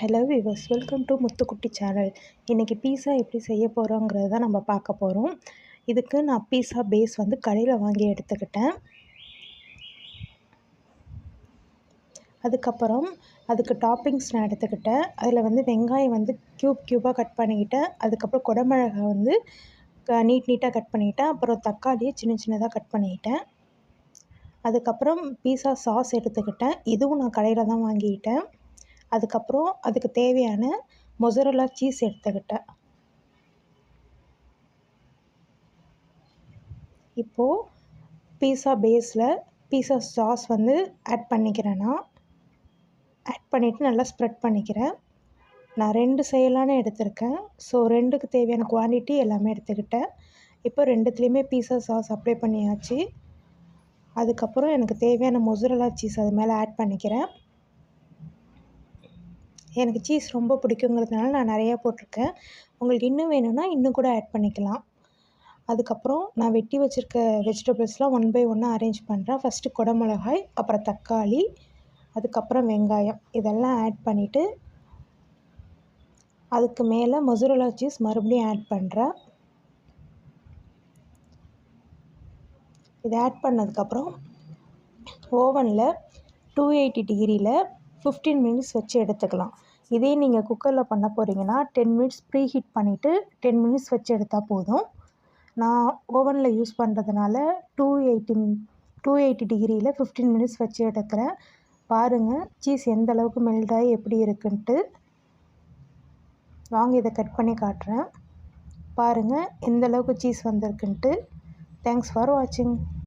Hello viewers welcome to Muthukutty channel இன்றைக்கி pizza எப்படி செய்ய போகிறோங்கிறது தான் நம்ம பார்க்க போகிறோம் இதுக்கு நான் பீஸா பேஸ் வந்து கடையில் வாங்கி எடுத்துக்கிட்டேன். அதுக்கப்புறம் அதுக்கு டாப்பிங்ஸ் நான் எடுத்துக்கிட்டேன். அதில் வந்து வெங்காயம் வந்து க்யூப் க்யூபாக கட் பண்ணிக்கிட்டேன். அதுக்கப்புறம் குடமிளகா வந்து நீட் நீட்டாக கட் பண்ணிக்கிட்டேன். அப்புறம் தக்காளியை சின்ன சின்னதாக கட் பண்ணிக்கிட்டேன். அதுக்கப்புறம் பீஸா சாஸ் எடுத்துக்கிட்டேன். இதுவும் நான் கடையில் தான் வாங்கிக்கிட்டேன். அதுக்கப்புறம் அதுக்கு தேவையான மொசரலா சீஸ் எடுத்துக்கிட்டேன். இப்போது பீஸா பேஸில் பீஸா சாஸ் வந்து ஆட் பண்ணிக்கிறேன்னா ஆட் பண்ணிவிட்டு நல்லா ஸ்ப்ரெட் பண்ணிக்கிறேன். நான் ரெண்டு செய்யலான்னு எடுத்திருக்கேன். ஸோ ரெண்டுக்கு தேவையான குவான்டிட்டி எல்லாமே எடுத்துக்கிட்டேன். இப்போ ரெண்டுத்துலேயுமே பீஸா சாஸ் அப்ளை பண்ணியாச்சு. அதுக்கப்புறம் எனக்கு தேவையான மொசுரலா சீஸ் அது மேலே ஆட் பண்ணிக்கிறேன். எனக்கு சீஸ் ரொம்ப பிடிக்குங்கிறதுனால நான் நிறையா போட்டிருக்கேன். உங்களுக்கு இன்னும் வேணும்னா இன்னும் கூட ஆட் பண்ணிக்கலாம். அதுக்கப்புறம் நான் வெட்டி வச்சுருக்க வெஜிடபிள்ஸ்லாம் ஒன் பை ஒன்னாக அரேஞ்ச் பண்ணுறேன் ஃபஸ்ட்டு குடமிளகாய் அப்புறம் தக்காளி அதுக்கப்புறம் வெங்காயம். இதெல்லாம் ஆட் பண்ணிவிட்டு அதுக்கு மேலே மொசுரலா சீஸ் மறுபடியும் ஆட் பண்ணுறேன் இதை ஆட் பண்ணதுக்கப்புறம் ஓவனில் டூ எயிட்டி டிகிரியில் ஃபிஃப்டீன் மினிட்ஸ் வச்சு எடுத்துக்கலாம். இதே நீங்கள் குக்கரில் பண்ண போகிறீங்கன்னா டென் மினிட்ஸ் ப்ரீ ஹீட் பண்ணிவிட்டு டென் மினிட்ஸ் வச்சு எடுத்தால் போதும். நான் ஓவனில் யூஸ் பண்ணுறதுனால டூ எயிட்டி டூ எயிட்டி டிகிரியில் ஃபிஃப்டீன் மினிட்ஸ் வச்சு எடுக்கிறேன். பாருங்கள் சீஸ் எந்த அளவுக்கு மெல்டாகி எப்படி இருக்குன்ட்டு. வாங்க இதை கட் பண்ணி காட்டுறேன். பாருங்கள் எந்த அளவுக்கு சீஸ் வந்திருக்குன்ட்டு. தேங்க்ஸ் ஃபார் வாட்சிங்